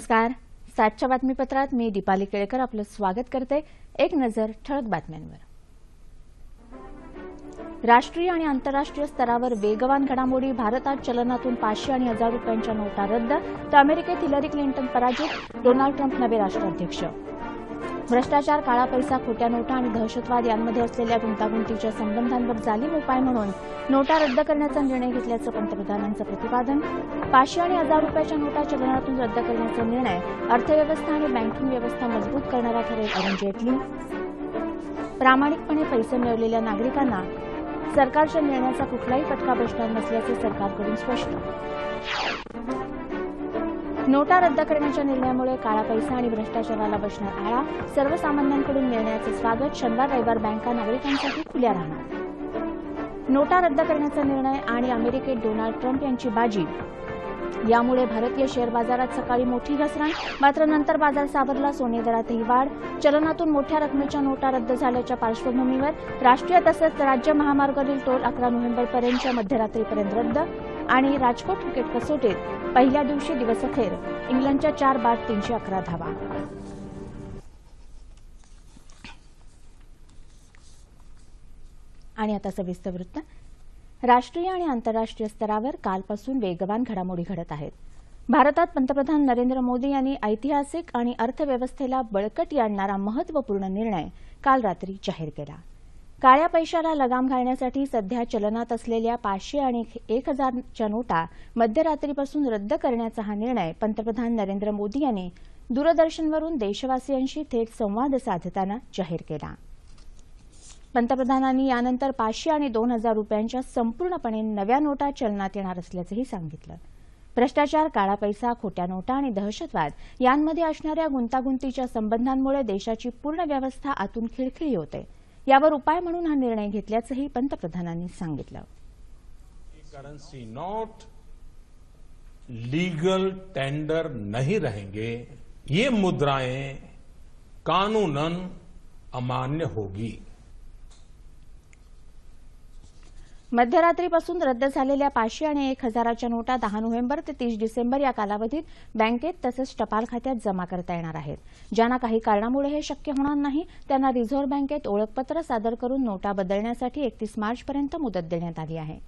नमस्कार. सातच्या बातमीपत्रात मी दीपाली केळकर आपलं स्वागत करते एक नजर ठळक बातम्यांवर. राष्ट्रीय आणि आंतरराष्ट्रीय स्तरावर वेगवान घडामोडी भारतात चलनातून पाचशे आणि हजार रुपयांच्या नोटा रद्द तर अमेरिकेत हिलरी क्लिंटन पराजित डोनाल्ड ट्रम्प नवे राष्ट्राध्यक्ष. भ्रष्टाचार काळा पैसा खोट्या नोटा आणि दहशतवाद यांमध्ये असलेल्या गुंतागुंतीच्या संबंधांवर जालीम उपाय म्हणून नोटा रद्द करण्याचा निर्णय घेतल्याचं पंतप्रधानांचं प्रतिपादन. पाचशे आणि हजार रुपयाच्या नोटा चलनातून रद्द करण्याचा निर्णय अर्थव्यवस्था आणि बँकिंग व्यवस्था मजबूत करणारा ठरेल अरुण जेटली. प्रामाणिकपणे पैसे मिळवलेल्या नागरिकांना सरकारच्या निर्णयाचा कुठलाही फटका बसणार नसल्याचे सरकारकडून स्पष्ट. नोटा रद्द करण्याच्या निर्णयामुळे काळा पैसा आणि भ्रष्टाचाराला बसणार आळा सर्वसामान्यांकडून निर्णयाचे स्वागत शनिवार रविवार बँका नागरिकांसाठी खुल्या राहणार. नोटा रद्द करण्याचा निर्णय आणि अमेरिकेत डोनाल्ड ट्रम्प यांची बाजी. यामुळे भारतीय शेअर बाजारात सकाळी मोठी घसरण मात्र नंतर बाजार सावरला सोने दरातही वाढ. चलनातून मोठ्या रकमेच्या नोटा रद्द झाल्याच्या पार्श्वभूमीवर राष्ट्रीय तसंच राज्य महामार्गावरील टोल अकरा नोव्हेंबरपर्यंतच्या मध्यरात्रीपर्यंत रद्द. आणि राजकोट क्रिकेट कसोटीत पहिल्या दिवशी दिवसअखेर इंग्लंडच्या चार बाद तीनशे अकरा धावा. आणि आता सविस्तर वृत्त. राष्ट्रीय आणि आंतरराष्ट्रीय स्तरावर कालपासून वेगवान घडामोडी घडत आहेत. भारतात पंतप्रधान नरेंद्र मोदी यांनी ऐतिहासिक आणि अर्थव्यवस्थेला बळकटी आणणारा महत्त्वपूर्ण निर्णय काल रात्री जाहीर केला. काळ्या पैशाला लगाम घालण्यासाठी सध्या चलनात असलेल्या पाचशे आणि एक हजारच्या नोटा मध्यरात्रीपासून रद्द करण्याचा हा निर्णय पंतप्रधान नरेंद्र मोदी यांनी दूरदर्शनवरून देशवासियांशी थेट संवाद साधताना जाहीर केला. पंतप्रधानांनी यानंतर पाचशे आणि दोन हजार रुपयांच्या संपूर्णपणे नव्या नोटा चलनात येणार असल्याचंही सांगितलं. भ्रष्टाचार काळा पैसा खोट्या नोटा आणि दहशतवाद यांमध्ये असणाऱ्या गुंतागुंतीच्या संबंधांमुळे देशाची पूर्ण व्यवस्था आतून खिळखिळी होते. यावर उपाय म्हणून हा निर्णय घेतल्याचंही पंतप्रधानांनी सांगितलं. करेंसी नोट लीगल टेंडर नहीं रहेंगे ये मुद्राएं कानूनन अमान्य होगी। मध्यरात्रीपासून रद्द झालेल्या पाचशे आणि एक हजाराच्या नोटा दहा नोव्हेंबर ते तीस डिसेंबर या कालावधीत बँकेत तसंच टपाल खात्यात जमा करता येणार आहेत. ज्यांना काही कारणामुळे हे शक्य होणार नाही त्यांना रिझर्व्ह बँकेत ओळखपत्र सादर करून नोटा बदलण्यासाठी एकतीस मार्चपर्यंत मुदत देण्यात आली आहे.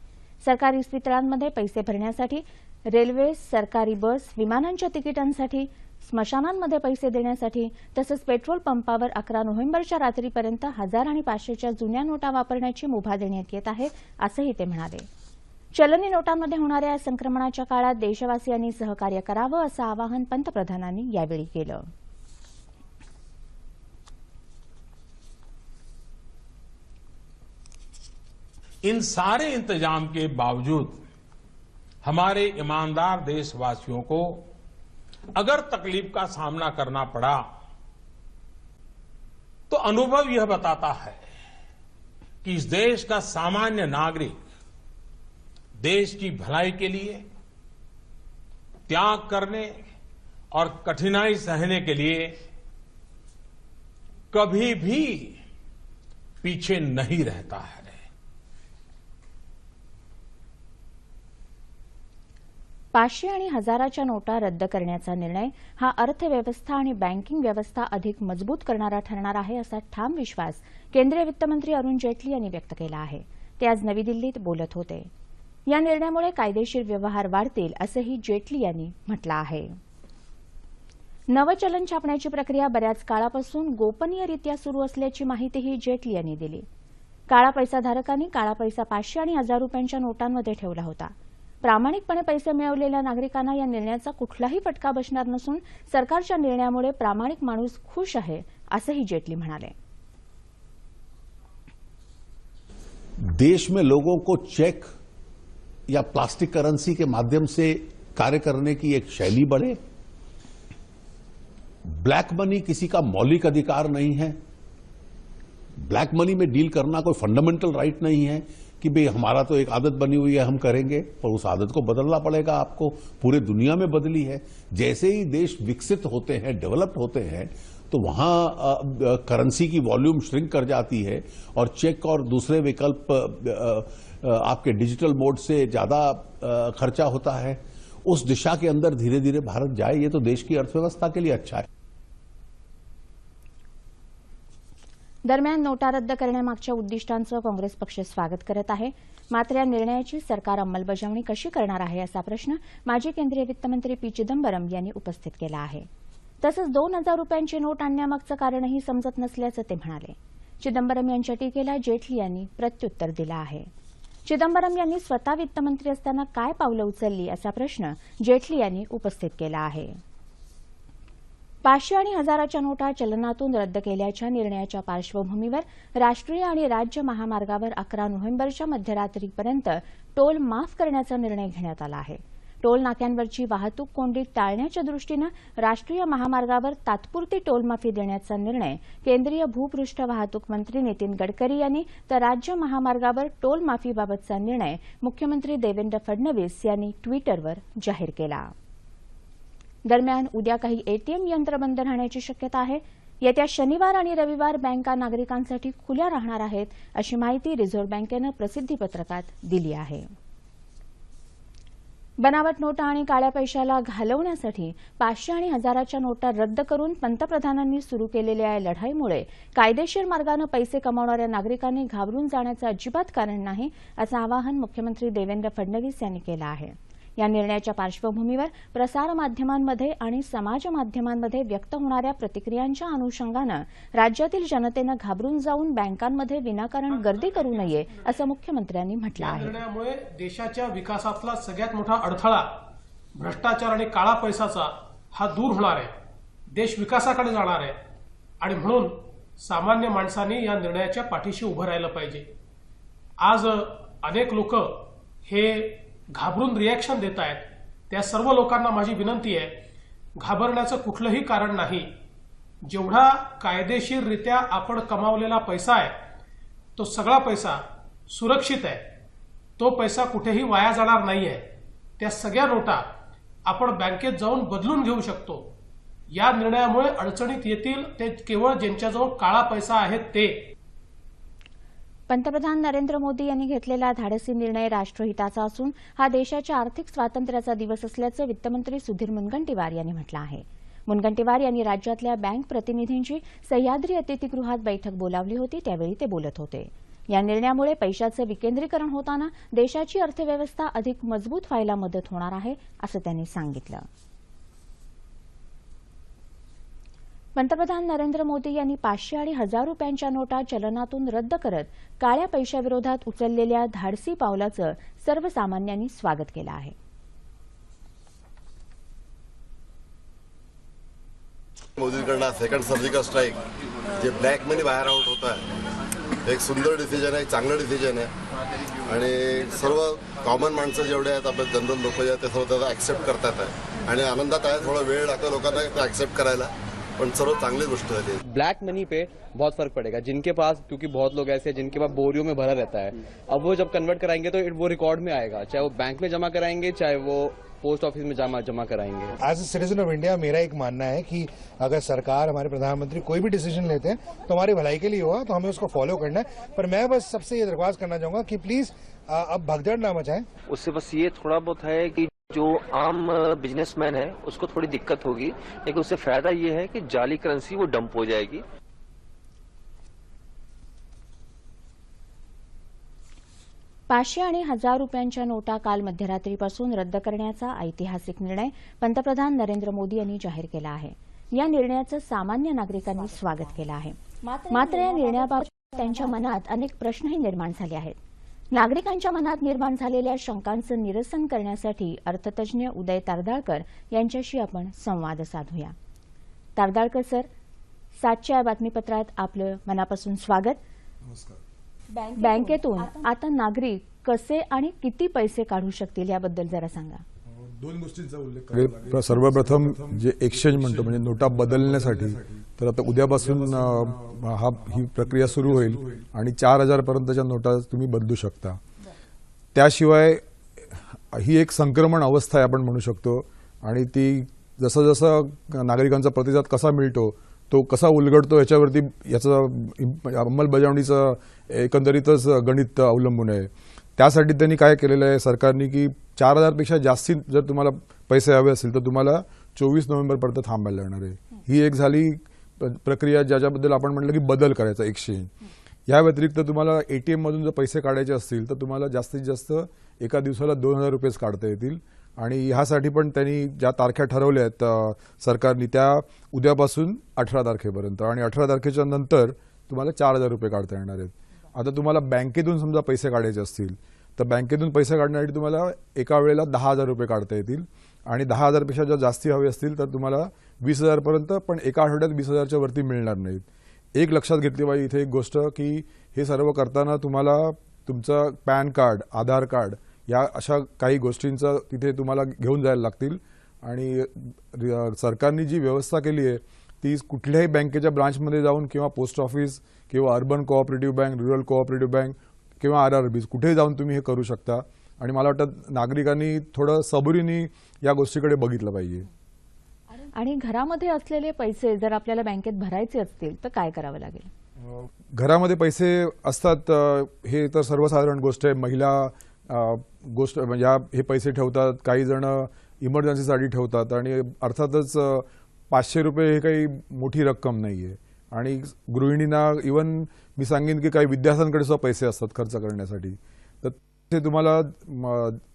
सरकारी इस्पितळांमध्ये पैसे भरण्यासाठी रेल्वे सरकारी बस विमानांच्या तिकिटांसाठी स्मशानांमध्ये पैसे देण्यासाठी तसंच पेट्रोल पंपावर अकरा नोव्हेंबरच्या रात्रीपर्यंत हजार आणि पाचशेच्या जुन्या नोटा वापरण्याची मुभा देण्यात येत आहे असंही ते म्हणाले. चलनी नोटांमध्ये होणाऱ्या या संक्रमणाच्या काळात देशवासियांनी सहकार्य करावं असं आवाहन पंतप्रधानांनी यावेळी केलं. इन सारे इंतजाम के बावजूद हमारे ईमानदार देशवासियों को अगर तकलीफ़ का सामना करना पड़ा तो अनुभव यह बताता है कि इस देश का सामान्य नागरिक देश की भलाई के लिए, त्याग करने और कठिनाई सहने के लिए कभी भी पीछे नहीं रहता है। पाचशे आणि हजाराच्या नोटा रद्द करण्याचा निर्णय हा अर्थव्यवस्था आणि बँकिंग व्यवस्था अधिक मजबूत करणारा ठरणार आहे असा ठाम विश्वास केंद्रीय वित्तमंत्री अरुण जेटली यांनी व्यक्त केला आहे. ते आज नवी दिल्लीत बोलत होते. या निर्णयामुळे कायदेशीर व्यवहार वाढतील असंही जेटली यांनी म्हटलं आहे. नवं चलन छापण्याची प्रक्रिया बऱ्याच काळापासून गोपनीयरित्या सुरू असल्याची माहितीही जेटली यांनी दिली. काळा पैसाधारकांनी काळा पैसा पाचशे आणि हजार रुपयांच्या नोटांमध्ये ठेवला होता. प्रामाणिकपणे पैसे मिळवलेल्या नागरिकांना या निर्णयाचा कुठलाही फटका बसणार नसून सरकारच्या निर्णयामुळे प्रामाणिक माणूस खुश असंही जेटली देश में लोगों को चेक या प्लास्टिक करेंसी के माध्यम से कार्य करने की एक शैली बढ़े। ब्लैक मनी किसी का मौलिक अधिकार नहीं है। ब्लैक मनी में डील करना कोई फंडामेंटल राइट नहीं है। कि भाई हमारा तो एक आदत बनी हुई है, हम करेंगे, पर उस आदत को बदलना पड़ेगा। आपको पूरे दुनिया में बदली है। जैसे ही देश विकसित होते हैं डेवलप्ड होते हैं तो वहाँ करेंसी की वॉल्यूम श्रिंक कर जाती है और चेक और दूसरे विकल्प आपके डिजिटल मोड से ज़्यादा खर्चा होता है। उस दिशा के अंदर धीरे धीरे भारत जाए, ये तो देश की अर्थव्यवस्था के लिए अच्छा है। दरम्यान नोटा रद्द करण्यामागच्या उद्दिष्टांचं काँग्रेस पक्ष स्वागत करत आहे. मात्र या निर्णयाची सरकार अंमलबजावणी कशी करणार आहे असा प्रश्न माजी केंद्रीय वित्तमंत्री पी चिदंबरम यांनी उपस्थित केला आहे. तसंच दोन हजार रुपयांची नोट आणण्यामागचं कारणही समजत नसल्याचं ते म्हणाले. चिदंबरम यांच्या टीकेला जेटली यांनी प्रत्युत्तर दिलं आहे. चिदंबरम यांनी स्वतः वित्तमंत्री असताना काय पावलं उचलली असा प्रश्न जेटली यांनी उपस्थित केला आहे. पाचशे आणि हजाराच्या नोटा चलनातून रद्द केल्याच्या निर्णयाच्या पार्श्वभूमीवर राष्ट्रीय आणि राज्य महामार्गावर अकरा नोव्हेंबरच्या मध्यरात्रीपर्यंत टोल माफ करण्याचा निर्णय घेण्यात आला आहे. टोल नाक्यांवरची वाहतूक कोंडी टाळण्याच्या दृष्टीनं राष्ट्रीय महामार्गावर तात्पुरती टोलमाफी देण्याचा निर्णय केंद्रीय भूपृष्ठ वाहतूक मंत्री नितीन गडकरी यांनी तर राज्य महामार्गावर टोलमाफीबाबतचा निर्णय मुख्यमंत्री देवेंद्र फडणवीस यांनी ट्विटरवर जाहीर केला. दरम्यान उद्या काही एटीएम यंत्र बंद राहण्याची शक्यता आहे. येत्या शनिवार आणि रविवार बँका नागरिकांसाठी खुल्या राहणार आहेत अशी माहिती रिझर्व्ह बँकेनं प्रसिद्धीपत्रकात दिली आहे. बनावट नोटा आणि काळ्या पैशाला घालवण्यासाठी पाचशे आणि हजाराच्या नोटा रद्द करून पंतप्रधानांनी सुरू केलेल्या या लढाईमुळे कायदेशीर मार्गानं पैसे कमावणाऱ्या नागरिकांनी घाबरून जाण्याचं अजिबात कारण नाही असं आवाहन मुख्यमंत्री देवेंद्र फडणवीस यांनी केलं आहे. या निर्णयाच्या पार्श्वभूमीवर प्रसारमाध्यमांमध्ये आणि समाज माध्यमांमध्ये व्यक्त होणाऱ्या प्रतिक्रियांच्या अनुषंगानं राज्यातील जनतेनं घाबरून जाऊन बँकांमध्ये विनाकारण गर्दी करू नये असं मुख्यमंत्र्यांनी म्हटलं या आहे. निर्णयामुळे देशाच्या विकासातला सगळ्यात मोठा अडथळा भ्रष्टाचार आणि काळा पैसाचा हा दूर होणार आहे. देश विकासाकडे जाणार आहे. आणि म्हणून सामान्य माणसांनी या निर्णयाच्या पाठीशी उभं राहिलं पाहिजे. आज अनेक लोक हे घाबरून रिॲक्शन देत आहेत त्या सर्व लोकांना माझी विनंती आहे घाबरण्याचं कुठलंही कारण नाही. जेवढा कायदेशीररित्या आपण कमावलेला पैसा आहे तो सगळा पैसा सुरक्षित आहे. तो पैसा कुठेही वाया जाणार नाही आहे त्या सगळ्या नोटा आपण बँकेत जाऊन बदलून घेऊ शकतो. या निर्णयामुळे अडचणीत येतील ते केवळ ज्यांच्याजवळ काळा पैसा आहे ते. पंतप्रधान नरेंद्र मोदी यांनी घेतलेला धाडसी निर्णय राष्ट्रहिताचा असून हा देशाच्या आर्थिक स्वातंत्र्याचा दिवस असल्याचं वित्तमंत्री सुधीर मुनगंटीवार यांनी म्हटलं आहे. मुनगंटीवार यांनी राज्यातल्या बँक प्रतिनिधींची सह्याद्री अतिथीगृहात बैठक बोलावली होती त्यावेळी ते बोलत होते. या निर्णयामुळे पैशाचं विकेंद्रीकरण होताना देशाची अर्थव्यवस्था अधिक मजबूत व्हायला मदत होणार आहे असं त्यांनी सांगितलं. पंतप्रधान नरेंद्र मोदी यांनी पाचशे आणि हजार रुपयांच्या नोटा चलनातून रद्द करत काळ्या पैशाविरोधात उचललेल्या धाडसी पावलाचं सर्वसामान्यांनी स्वागत केलं आहे. मोदीकडनं सेकंड सर्जिकल स्ट्राईक जे ब्लॅक मनी बाहेर आउट होत आहे एक सुंदर डिसिजन आहे चांगलं डिसिजन आहे. आणि सर्व कॉमन माणसं जेवढे आहेत आपले जनरल लोक जे आहेत ते सर्व त्याचा ऍक्सेप्ट करतात आणि आनंदात आहे थोडा वेळ लागतो लोकांना ते ऍक्सेप्ट करायला. सर्व चांगली गोष्ट ब्लैक मनी पे बहुत फ़र्क पड़ेगा। जिनके पास, क्योंकि बहुत लोग ऐसे हैं जिनके पास बोरियो में भरा रहता है। अब वो जब कन्वर्ट कराएँगे तो वो रिकॉर्ड में आएगा। चाहे वो बैंक में जमा कराएँगे, चाहे वो पोस्ट ऑफ़िस में जमा जमा कराएँगे। As a citizen of India मेरा एक मानना है कि अगर सरकार हमारे प्रधानमंत्री कोई भी डिसीज़न लेते हैं तो हमारी भलाई के लिए हुआ तो हमें उसको फॉलो करना है। पर मैं बस सबसे ये दरख्वास्त करना चाहूँगा कि प्लीज़ अब भगदड़ ना मचाएँ। उससे बस ये थोड़ा बहुत है कि जो आम बिजनेसमैन है उसको थोड़ी दिक्कत होगी लेकिन उससे फ़ायदा ये है कि जाली करेंसी वो डंप हो जाएगी। पाचशे आणि हजार रुपयांच्या नोटा काल मध्यरात्रीपासून रद्द करण्याचा ऐतिहासिक निर्णय पंतप्रधान नरेंद्र मोदी यांनी जाहीर केला आहे. या निर्णयाचं सामान्य नागरिकांनी स्वागत केलं आहे. मात्र या निर्णयाबाबत त्यांच्या मनात अनेक प्रश्नही निर्माण झाले आहेत. नागरिकांच्या मनात निर्माण झालेल्या शंकांचं निरसन करण्यासाठी अर्थतज्ञ उदय तारदाळकर यांच्याशी आपण संवाद साधूया. तारदाळकर सर सातच्या या बातमीपत्रात आपलं मनापासून स्वागत. बँकेतून. आता नागरिक कसे आणि किती पैसे काढू शकतील याबद्दल जरा सांगा. दोन गोष्टींचा उल्लेख लागेल. सर्वप्रथम जे एक्सचेंज म्हणतो म्हणजे नोटा बदलण्यासाठी तर आता उद्यापासून हा ही प्रक्रिया सुरू होईल आणि चार हजार पर्यंतच्या नोटा तुम्ही बदलू शकता. त्याशिवाय ही एक संक्रमण अवस्था आहे आपण म्हणू शकतो. आणि ती जसं जसं नागरिकांचा प्रतिसाद कसा मिळतो तो कसा उलगडतो याच्यावरती याचं अंमलबजावणीचं एकंदरीतच गणित अवलंबून आहे. त्यासाठी त्यांनी काय केलेलं आहे सरकारने की चार हजारपेक्षा जास्ती जर तुम्हाला पैसे हवे असतील तर तुम्हाला चोवीस नोव्हेंबरपर्यंत थांबायला लागणार आहे. ही एक झाली प्रक्रिया ज्याच्याबद्दल आपण म्हटलं की बदल करायचा एक्सचेंज या व्यतिरिक्त तुम्हाला एटीएम मधून जर पैसे काढायचे असतील तर तुम्हाला जास्तीत जास्त एका दिवसाला दोन हजार रुपयेच काढता येतील. आणि ह्यासाठी पण त्यांनी ज्या तारख्या ठरवल्या आहेत सरकारने त्या उद्यापासून अठरा तारखेपर्यंत. आणि अठरा तारखेच्या नंतर तुम्हाला चार हजार रुपये काढता येणार आहेत. आता तुम्हाला बँकेतून समजा पैसे काढायचे असतील तर बँकेतून पैसे काढण्यासाठी तुम्हाला एका वेळेला दहा हजार रुपये काढता येतील. आणि दहा हजारपेक्षा जर जास्ती हवे असतील तर तुम्हाला वीस हजारपर्यंत पण एका आठवड्यात वीस हजारच्या वरती मिळणार नाहीत. एक लक्षात घेतली पाहिजे इथे एक गोष्ट की हे सर्व करताना तुम्हाला तुमचं पॅन कार्ड आधार कार्ड या अशा काही गोष्टींचं तिथे तुम्हाला घेऊन जायला लागतील. आणि सरकारने जी व्यवस्था केली आहे ती कुठल्याही बँकेच्या ब्रांचमध्ये जाऊन किंवा पोस्ट ऑफिस किंवा urban cooperative bank rural cooperative bank किंवा आर आर बीज कुठेही जाऊन तुम्ही हे करू शकता. आणि मला वाटतं नागरिकांनी थोडं सबुरीने या गोष्टीकडे बघितलं पाहिजे. आणि घरामध्ये असलेले पैसे जर आपल्याला बँकेत भरायचे असतील तर काय करावं लागेल? घरामध्ये पैसे असतात हे तर सर्वसाधारण गोष्ट आहे. महिला गोष्ट म्हणजे हे पैसे ठेवतात काही जण इमर्जन्सीसाठी ठेवतात आणि अर्थातच पाचशे रुपये हे काही मोठी रक्कम नाही आहे आणि गृहिणींना इवन मी सांगेन की काही विद्यार्थ्यांकडे सुद्धा पैसे असतात खर्च करण्यासाठी. तर ते तुम्हाला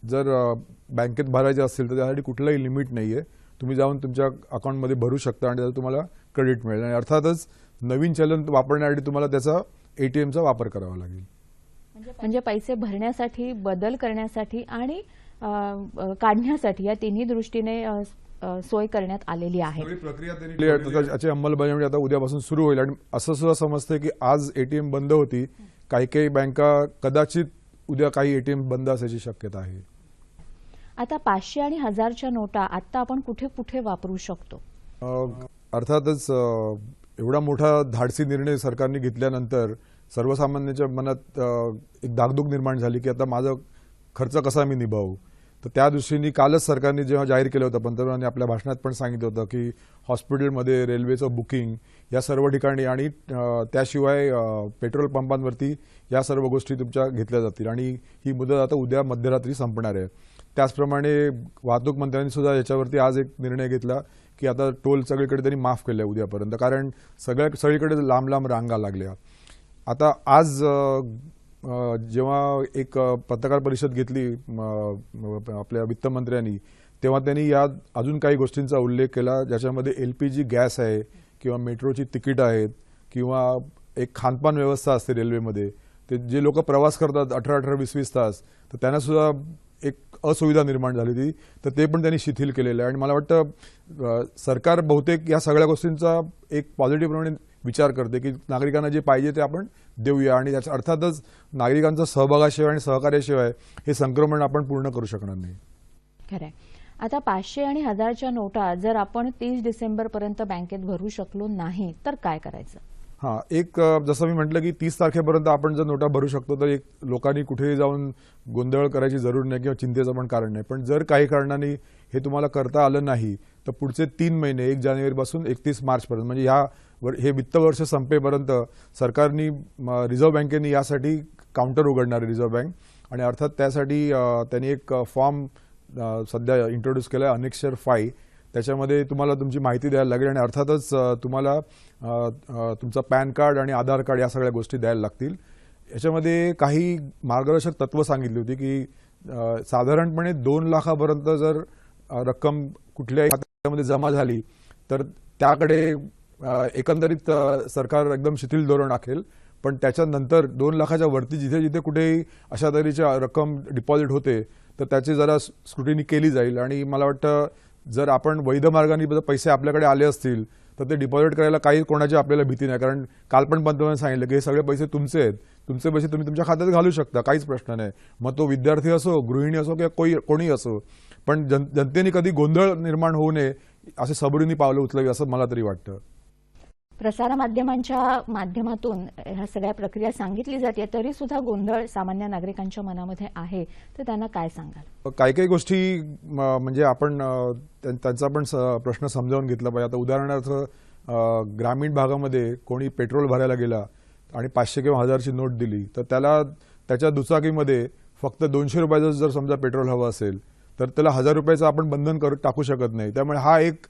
जर बँकेत भरायचे असतील तर त्यासाठी कुठलंही लिमिट नाही आहे तुम्ही जाऊन तुमच्या अकाउंटमध्ये भरू शकता आणि त्याचं तुम्हाला क्रेडिट मिळेल. आणि अर्थातच नवीन चलन वापरण्यासाठी तुम्हाला त्याचा ए टी एमचा वापर करावा लागेल. म्हणजे पैसे. भरण्यासाठी बदल करण्यासाठी आणि काढण्यासाठी या तिन्ही दृष्टीने सोय करण्यात आलेली आहे. याची अंमलबजावणी आता उद्यापासून सुरू होईल आणि असं सुद्धा समजतंय की आज एटीएम बंद होती. काही काही बँका कदाचित उद्या काही एटीएम बंद असायची शक्यता आहे. आता पाचशे आणि हजारच्या नोटा आता आपण कुठे कुठे वापरू शकतो? अर्थातच एवढा मोठा धाडसी निर्णय सरकारने घेतल्यानंतर सर्वसामान्यांच्या मनात एक धाकधूक निर्माण झाली की आता माझा खर्च कसा मी निभावू? तर त्या दृष्टीने कालच सरकारने जेव्हा जाहीर केलं होतं पंतप्रधानांनी आपल्या भाषणात पण सांगितलं होतं की हॉस्पिटलमध्ये रेल्वेचं बुकिंग या सर्व ठिकाणी आणि त्याशिवाय पेट्रोल पंपांवरती या सर्व गोष्टी तुमच्या घेतल्या जातील आणि ही मुदत आता उद्या मध्यरात्री संपणार आहे. त्याचप्रमाणे वाहतूक मंत्र्यांनी सुद्धा याच्यावरती आज एक निर्णय घेतला की आता टोल सगळीकडे त्यांनी माफ केले उद्यापर्यंत कारण सगळ्या सगळीकडे लांब लांब रांगा लागल्या. आता आज जेव्हा एक पत्रकार परिषद घेतली म, आपल्या वित्तमंत्र्यांनी तेव्हा त्यांनी या अजून काही गोष्टींचा उल्लेख केला ज्याच्यामध्ये एल पी जी गॅस आहे किंवा मेट्रोची तिकीट आहेत किंवा एक खानपान व्यवस्था असते रेल्वेमध्ये ते जे लोक प्रवास करतात अठरा अठरा वीस वीस तास तर त्यांना सुद्धा एक असुविधा निर्माण झाली होती तर ते पण त्यांनी शिथिल केलेलं आहे. आणि मला वाटतं सरकार बहुतेक या सगळ्या गोष्टींचा एक पॉझिटिव्ह प्रमाणे विचार करते की नागरिकांना जे पाहिजे ते आपण देऊया. आणि त्याच्या अर्थातच नागरिकांचा सहभागाशिवाय आणि सहकार्याशिवाय हे संक्रमण आपण पूर्ण करू शकणार नाही. खरंय. आता पाचशे आणि हजारच्या नोटा जर आपण तीस डिसेंबर पर्यंत बँकेत भरू शकलो नाही तर काय करायचं? हां एक जसं मी म्हटलं की तीस तारखेपर्यंत आपण जर नोटा भरू शकतो तर एक लोकांनी कुठेही जाऊन गोंधळ करायची जरूर नाही किंवा चिंतेचं पण कारण नाही. पण जर काही कारणाने हे तुम्हाला करता आलं नाही तर पुढचे तीन महिने एक जानेवारीपासून एकतीस मार्चपर्यंत म्हणजे ह्या वर- हे वित्त वर्ष संपेपर्यंत सरकारनी रिझर्व्ह बँकेने यासाठी काउंटर उघडणार आहे रिझर्व्ह बँक. आणि अर्थात त्यासाठी त्यांनी एक फॉर्म सध्या इंट्रोड्यूस केला आहे अनेक्षर फाय त्याच्यामध्ये तुम्हाला तुमची माहिती द्यायला लागेल आणि अर्थातच तुम्हाला तुमचं पॅन कार्ड आणि आधार कार्ड या सगळ्या गोष्टी द्यायला लागतील. याच्यामध्ये काही मार्गदर्शक तत्व सांगितली होती की साधारणपणे दोन लाखापर्यंत जर रक्कम कुठल्याही खात्यामध्ये जमा झाली तर त्याकडे एकंदरीत सरकार एकदम शिथिल धोरण आखेल पण त्याच्यानंतर दोन लाखाच्या वरती जिथे जिथे कुठेही अशा तऱ्हेच्या रक्कम डिपॉझिट होते तर त्याची जरा स्क्रुटिनी केली जाईल. आणि मला वाटतं जर आपण वैध मार्गाने पैसे आपल्याकडे आले असतील तर ते डिपॉझिट करायला काही कोणाची आपल्याला भीती नाही. कारण काल पण पंतप्रधान सांगितलं की हे सगळे पैसे तुमचे आहेत. तुमचे पैसे तुम्ही तुमच्या खात्यात घालू शकता काहीच प्रश्न नाही. मग तो विद्यार्थी असो गृहिणी असो किंवा कोई कोणी असो पण जन जनतेने कधी गोंधळ निर्माण होऊ नये असे सबुरीने पावलं उचलावी असं मला तरी वाटतं. प्रसारमाध्यमांच्या माध्यमातून ह्या सगळ्या प्रक्रिया सांगितली जाते तरी सुद्धा गोंधळ सामान्य नागरिकांच्या मनामध्ये आहे. तर त्यांना काय सांगाल? काही काही गोष्टी म्हणजे आपण त्यां- त्यांचा पण स- प्रश्न समजावून घेतला पाहिजे. आता उदाहरणार्थ ग्रामीण भागामध्ये कोणी पेट्रोल भरायला गेला आणि पाचशे किंवा हजारची नोट दिली तर त्याला त्याच्या दुचाकीमध्ये फक्त दोनशे रुपयाचं जर समजा पेट्रोल हवं असेल तर त्याला हजार रुपयाचं आपण बंधन करू टाकू शकत नाही. त्यामुळे हा एक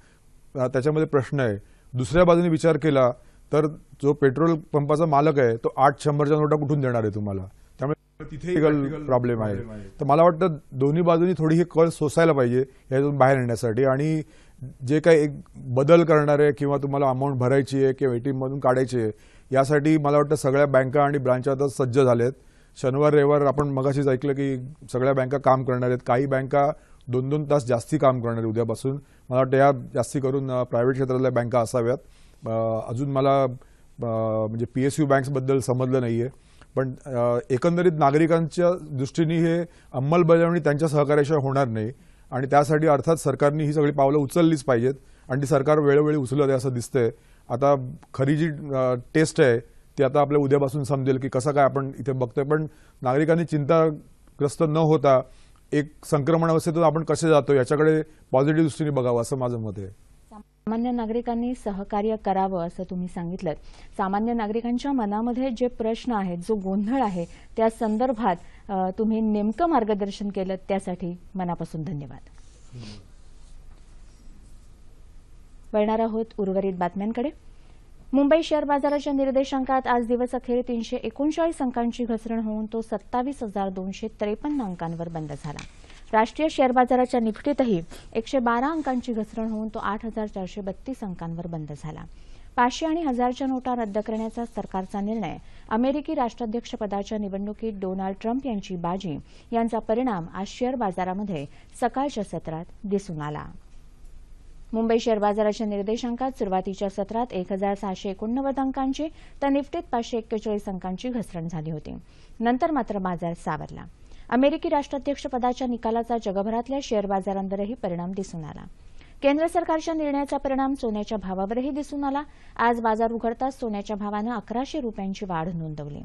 त्याच्यामध्ये प्रश्न आहे. दुसऱ्या बाजूने विचार केला तर जो पेट्रोल पंपाचा मालक आहे तो आठ शंभरच्या नोटा कुठून देणार आहे तुम्हाला? त्यामुळे तिथे प्रॉब्लेम आहे. तर मला वाटतं दोन्ही बाजूनी थोडी ही कळ सोसायला पाहिजे यातून बाहेर येण्यासाठी. आणि जे काही एक बदल करणारे किंवा तुम्हाला अमाऊंट भरायची आहे किंवा एटीएम मधून काढायची आहे यासाठी मला वाटतं सगळ्या बँका आणि ब्रांच आता सज्ज झाल्यात शनिवार रविवार आपण मगाशीच ऐकलं की सगळ्या बँका काम करणार आहेत. काही बँका दोन दोन तास जास्ती काम करणार आहे उद्यापासून. मला वाटतं या जास्ती करून प्रायव्हेट क्षेत्रातल्या बँका असाव्यात. अजून मला म्हणजे पी एस यू बँक्सबद्दल समजलं नाही आहे पण एकंदरीत नागरिकांच्या दृष्टीने हे अंमलबजावणी त्यांच्या सहकार्याशिवाय होणार नाही. आणि त्यासाठी अर्थात सरकारने ही सगळी पावलं उचललीच पाहिजेत. आणि ती सरकार वेळोवेळी उचलत आहे असं दिसतंय. आता खरी जी टेस्ट आहे ती आता आपल्या उद्यापासून समजेल की कसं काय आपण इथे बघतोय. पण नागरिकांनी चिंताग्रस्त न होता एक संक्रमण अवस्थेतून आपण कसे जातो याच्याकडे पॉझिटिव्ह दृष्टीने बघावं असं माझं मत आहे. सामान्य नागरिकांनी सहकार्य करावं असं तुम्ही सांगितलं. सामान्य नागरिकांच्या मनामध्ये जे प्रश्न आहेत जो गोंधळ आहे त्या संदर्भात तुम्ही नेमकं मार्गदर्शन केलं त्यासाठी मनापासून धन्यवाद. वळणार आहोत उर्वरित बातम्यांकडे. मुंबई शेअर बाजाराच्या निर्देशांकात आज दिवस अखेर तीनशे एकोणचाळीस अंकांची घसरण होऊन तो सत्तावीस हजार दोनशे त्रेपन्न अंकांवर बंद झाला. राष्ट्रीय शेअर बाजाराच्या निफ्टीतही एकशे बारा अंकांची घसरण होऊन तो आठ हजार चारशे बत्तीस अंकांवर बंद झाला. पाचशे आणि हजारच्या नोटा रद्द करण्याचा सरकारचा निर्णय अमेरिकी राष्ट्राध्यक्षपदाच्या निवडणुकीत डोनाल्ड ट्रम्प यांची बाजी यांचा परिणाम आज शेअर बाजारामध्ये सकाळच्या सत्रात दिसून आला. मुंबई शेअर बाजाराच्या निर्देशांकात सुरुवातीच्या सत्रात एक हजार सहाशे एकोणनव्वद अंकांची तर निफ्टीत पाचशे एक्केचाळीस अंकांची घसरण झाली होती. नंतर मात्र बाजार सावरला. अमेरिकी राष्ट्राध्यक्षपदाच्या निकालाचा जगभरातल्या शेअर बाजारांवरही परिणाम दिसून आला. केंद्र सरकारच्या निर्णयाचा परिणाम सोन्याच्या भावावरही दिसून आला. आज बाजार उघडताच सोन्याच्या भावानं अकराशे रुपयांची वाढ नोंदवली.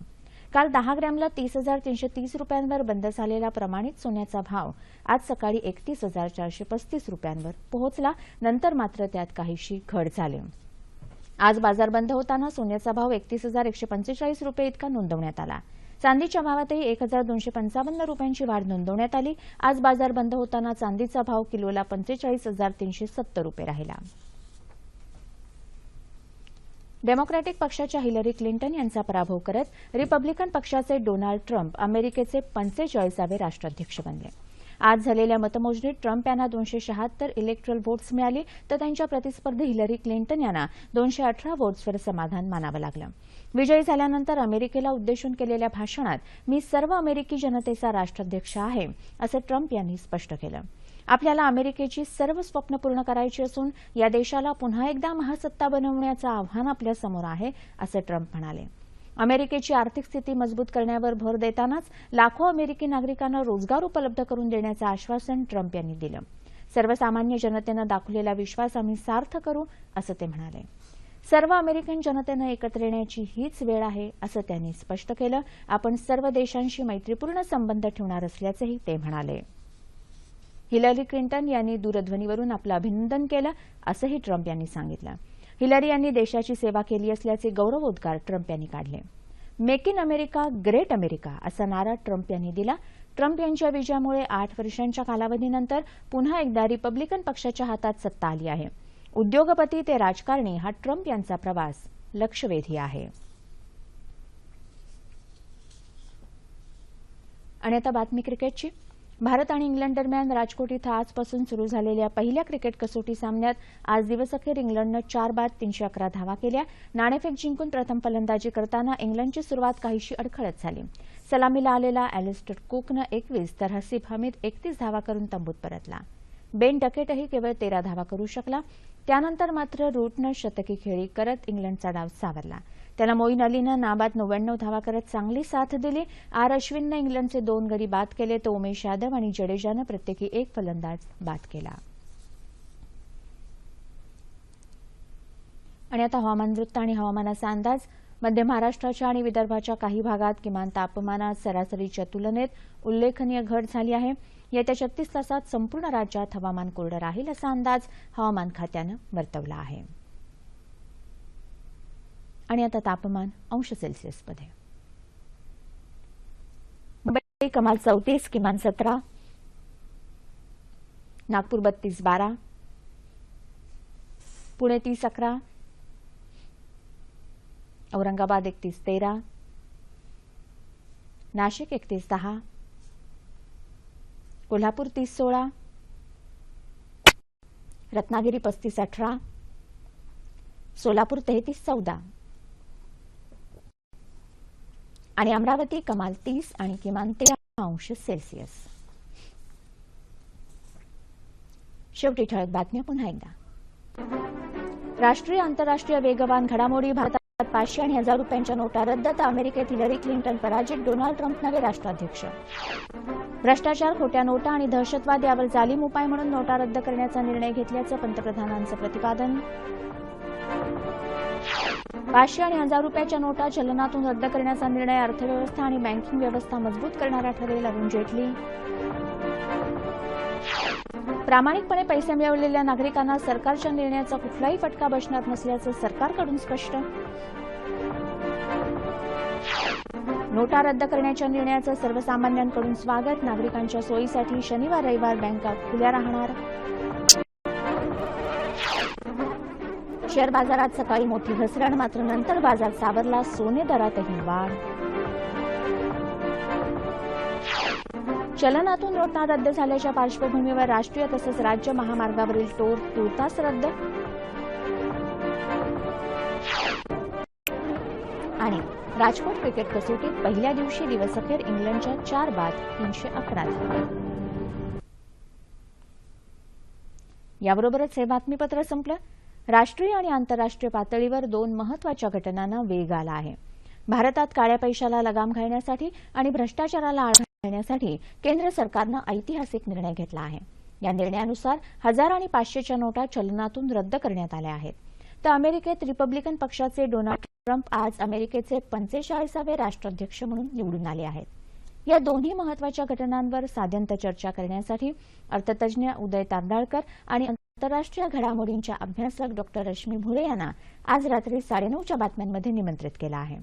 काल दहा ग्रॅमला तीस हजार तीनशे तीस रुपयांवर बंद झालेला प्रमाणित सोन्याचा भाव आज सकाळी एकतीस हजार चारशे पस्तीस रुपयांवर पोहोचला. नंतर मात्र त्यात काहीशी घट झाली. आज बाजार बंद होताना सोन्याचा भाव एकतीस हजार एकशे पंचेचाळीस रुपये इतका नोंदवण्यात आला. चांदीच्या भावातही एक हजार दोनशे पंचावन्न रुपयांची वाढ नोंदवण्यात आली. आज बाजार बंद होताना चांदीचा भाव किलोला पंचेचाळीस हजार तीनशे सत्तर रुपये राहिला. डेमोक्रॅटिक पक्षाच्या हिलरी क्लिंटन यांचा पराभव करत रिपब्लिकन पक्षाचे डोनाल्ड ट्रम्प अमेरिकेचे पंचेचाळीसावे राष्ट्राध्यक्ष बनले. आज झालेल्या मतमोजणीत ट्रम्प यांना दोनशे शहात्तर इलेक्ट्रल व्होट्स मिळाली तर त्यांच्या प्रतिस्पर्धी हिलरी क्लिंटन यांना दोनशे अठरा व्होट्सवर समाधान मानावं लागलं. विजयी झाल्यानंतर अमेरिकेला उद्देशून केलेल्या भाषणात मी सर्व अमेरिकी जनतेचा राष्ट्राध्यक्ष आहे असं ट्रम्प यांनी स्पष्ट केलं. आपल्याला अमेरिकेची सर्व स्वप्न पूर्ण करायची असून या देशाला पुन्हा एकदा महासत्ता बनवण्याचं आव्हान आपल्यासमोर आहे असं ट्रम्प म्हणाले. अमेरिकेची आर्थिक स्थिती मजबूत करण्यावर भर देतानाच लाखो अमेरिकी नागरिकांना रोजगार उपलब्ध करून देण्याचं आश्वासन ट्रम्प यांनी दिलं. सर्वसामान्य जनतेनं दाखवलेला विश्वास आम्ही सार्थ करू असं ते म्हणाले. सर्व अमेरिकन जनतेनं एकत्र येण्याची हीच वेळ आहे असं त्यांनी स्पष्ट केलं. आपण सर्व देशांशी मैत्रीपूर्ण संबंध ठेवणार असल्याचंही ते म्हणाले. हिलरी क्लिंटन यांनी दूरध्वनीवरून आपलं अभिनंदन केलं असंही ट्रम्प यांनी सांगितलं. हिलरी यांनी देशाची सेवा केली असल्याचे गौरवोद्गार ट्रम्प यांनी काढले. Make in America great America असा नारा ट्रम्प यांनी दिला. ट्रम्प यांच्या विजयामुळे आठ वर्षांच्या कालावधीनंतर पुन्हा एकदा रिपब्लिकन पक्षाच्या हातात सत्ता आली आहे. उद्योगपती ते राजकारणी हा ट्रम्प यांचा प्रवास लक्षवेधी आहे. आणि आता बातमी क्रिकेटची. भारत आणि इंग्लंड दरम्यान राजकोट इथं आजपासून सुरू झालेल्या पहिल्या क्रिकेट कसोटी सामन्यात आज दिवसअखेर इंग्लंडनं चार बाद तीनशे अकरा धावा केल्या. नाणेफेक जिंकून प्रथम फलंदाजी करताना इंग्लंडची सुरुवात काहीशी अडखळत झाली. सलामीला आलेला अॅलिस्टर कुकनं एकवीस तर हसीफ हमीद एकतीस धावा करून तंबूत परतला. बेन डकेटही केवळ तेरा धावा करू शकला. त्यानंतर मात्र रूटनं शतकी खेळी करत इंग्लंडचा डाव सावरला. त्याला मोईन अलीनं नाबाद नव्याण्णव धावा करत चांगली साथ दिली. आर अश्विननं इंग्लंडचे दोन गडी बाद केले. तर उमेश यादव आणि जडेजानं प्रत्येकी एक फलंदाज बाद केला. आणि आता हवामान वृत्त आणि हवामानाचा अंदाज. मध्य महाराष्ट्राच्या आणि विदर्भाच्या काही भागात किमान तापमानात सरासरीच्या तुलनेत उल्लेखनीय घट झाली आहे. येत्या छत्तीस तासात संपूर्ण राज्यात हवामान कोरडं राहील असा अंदाज हवामान खात्यानं वर्तवला आहे. आणि आता तापमान अंश सेल्सिअसमध्ये. कमाल चौतीस किमान सतरा. नागपूर बत्तीस बारा. पुणे तीस अकरा. औरंगाबाद एकतीस तेरा. नाशिक एकतीस दहा. कोल्हापूर तीस सोळा. रत्नागिरी पस्तीस अठरा. सोलापूर तेहतीस चौदा. आणि अमरावती कमाल तीस आणि किमान तेरा अंश सेल्सिअस. शेवटी ठळक बातम्या पुन्हा एकदा. राष्ट्रीय आंतरराष्ट्रीय वेगवान घडामोडी भारतात पाचशे आणि हजार रुपयांच्या नोटा रद्द तर अमेरिकेत हिलरी क्लिंटन पराजित डोनाल्ड ट्रम्प नवे राष्ट्राध्यक्ष. भ्रष्टाचार खोट्या नोटा आणि दहशतवाद यावर जालीम उपाय म्हणून नोटा रद्द करण्याचा निर्णय घेतल्याचं पंतप्रधानांचं प्रतिपादन. पाचशे आणि हजार रुपयाच्या नोटा चलनातून रद्द करण्याचा निर्णय अर्थव्यवस्था आणि बँकिंग व्यवस्था मजबूत करणारा ठरेल अरुण जेटली. प्रामाणिकपणे पैसे मिळवलेल्या नागरिकांना सरकारच्या निर्णयाचा कुठलाही फटका बसणार नसल्याचं सरकारकडून स्पष्ट. नोटा रद्द करण्याच्या निर्णयाचं सर्वसामान्यांकडून स्वागत. नागरिकांच्या सोयीसाठी शनिवार रविवार बँका खुल्या राहणार. शेअर बाजारात सकाळी मोठी घसरण मात्र नंतर बाजार सावरला सोने दरातही वाढ. चलनातून नोटा रद्द झाल्याच्या पार्श्वभूमीवर राष्ट्रीय तसंच राज्य महामार्गावरील टोल तुर्तास रद्द. आणि राजकोट क्रिकेट कसोटीत पहिल्या दिवशी दिवसअखेर इंग्लंडच्या चार बाद तीनशे अकरा याबरोबरच हे बातमीपत्र संपलं. राष्ट्रीय आणि आंतरराष्ट्रीय पातळीवर दोन महत्त्वाच्या घटनांना वेग आला आहे. भारतात काळ्या पैशाला लगाम घालण्यासाठी आणि भ्रष्टाचाराला आळा घालण्यासाठी केंद्र सरकारनं ऐतिहासिक निर्णय घेतला आहे. या निर्णयानुसार हजार आणि पाचशेच्या नोटा चलनातून रद्द करण्यात आल्या आहेत. तर अमेरिकेत रिपब्लिकन पक्षाचे डोनाल्ड ट्रम्प आज अमेरिकेचे पंचेचाळीसावे राष्ट्राध्यक्ष म्हणून निवडून आले आहेत. या दोन्ही महत्त्वाच्या घटनांवर साध्यंत चर्चा करण्यासाठी अर्थतज्ञ उदय तांदाळकर आणि आंतरराष्ट्रीय घडामोडींच्या अभ्यासक डॉक्टर रश्मी भुरे यांना आज रात्री साडेनऊच्या बातम्यांमध्ये निमंत्रित केलं आहे.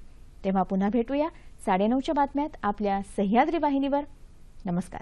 तेव्हा पुन्हा भेटूया साडेनऊच्या बातम्यात आपल्या सह्याद्री वाहिनीवर. नमस्कार.